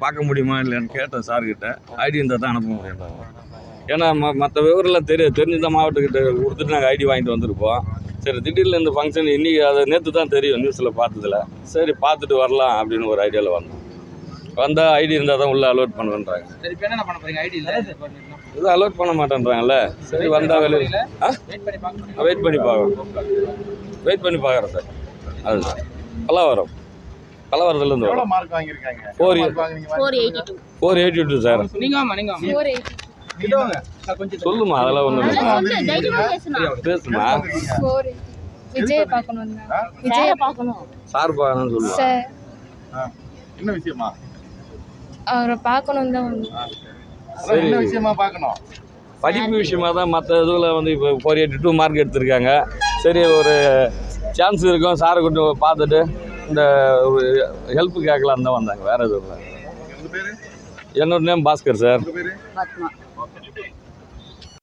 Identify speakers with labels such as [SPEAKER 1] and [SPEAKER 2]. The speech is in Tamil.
[SPEAKER 1] பார்க்க முடியுமா இல்லைன்னு கேட்டேன் சார்கிட்ட. ஐடி இருந்தால் தான் அனுப்ப முடியும் ஏன்னா ம மற்ற விவரம்லாம் தெரியும் தெரிஞ்ச மாவட்டக்கிட்ட கொடுத்துட்டு நாங்கள் ஐடி வாங்கிட்டு வந்திருப்போம் சரி திடீர்னு இந்த ஃபங்க்ஷன் இன்றைக்கி அதை நேற்று தான் தெரியும் நியூஸில் பார்த்ததுல. சரி பார்த்துட்டு வரலாம் அப்படின்னு ஒரு ஐடியாவில் வந்தோம். வந்தால் ஐடி இருந்தால் தான் உள்ளே அலோட் பண்ணுவேன்றாங்க.
[SPEAKER 2] சரி இப்போ என்ன பண்ண போறீங்க? ஐடி இல்ல?
[SPEAKER 1] இது அலோட் பண்ண மாட்டேன்றாங்கல்ல? சரி வந்தால் வெளியே ஆ?
[SPEAKER 2] வெயிட் பண்ணி பார்க்க
[SPEAKER 1] வெயிட் பண்ணி பார்க்குறோம் வெயிட் பண்ணி பார்க்குறேன் சார். அதுதான். பல்லாவரம் பல்லாவரத்துலேருந்து
[SPEAKER 3] எவ்வளவு
[SPEAKER 1] வரோம்.
[SPEAKER 3] மார்க் வாங்கியிருக்காங்க? வாங்குனீங்க?
[SPEAKER 4] Four eighty two
[SPEAKER 1] four eighty two sir
[SPEAKER 2] நீங்க ஆமா நீங்க ஆமா
[SPEAKER 4] ஃபோர் எயிட்டி
[SPEAKER 3] கிட்ட வாங்க.
[SPEAKER 2] நான் கொஞ்சம்
[SPEAKER 1] சொல்லுமா அதெல்லாம் ஒன்றும் பேசுமா.
[SPEAKER 4] ஃபோர் விஜய் பார்க்கணும் விஜய் பார்க்கணும்.
[SPEAKER 1] Sir
[SPEAKER 4] sir.
[SPEAKER 3] ஆ. என்ன விஷயமா?
[SPEAKER 4] அவரை பார்க்கணும் தான்
[SPEAKER 3] என்ன விஷயமா பார்க்கணும்?
[SPEAKER 1] படிப்பு விஷயமா தான் மற்ற இதுவில் வந்து இப்போ ஃபோர் எயிட்டி டூ மார்க் எடுத்திருக்காங்க. சரி ஒரு சான்ஸ் இருக்கும் சாரை கொண்டு பார்த்துட்டு. இந்த ஒரு ஹெல்ப் கேட்கலாம் தான் வந்தாங்க. வேறு எதுவும் இல்லை. என்னோட நேம் பாஸ்கர் சார்.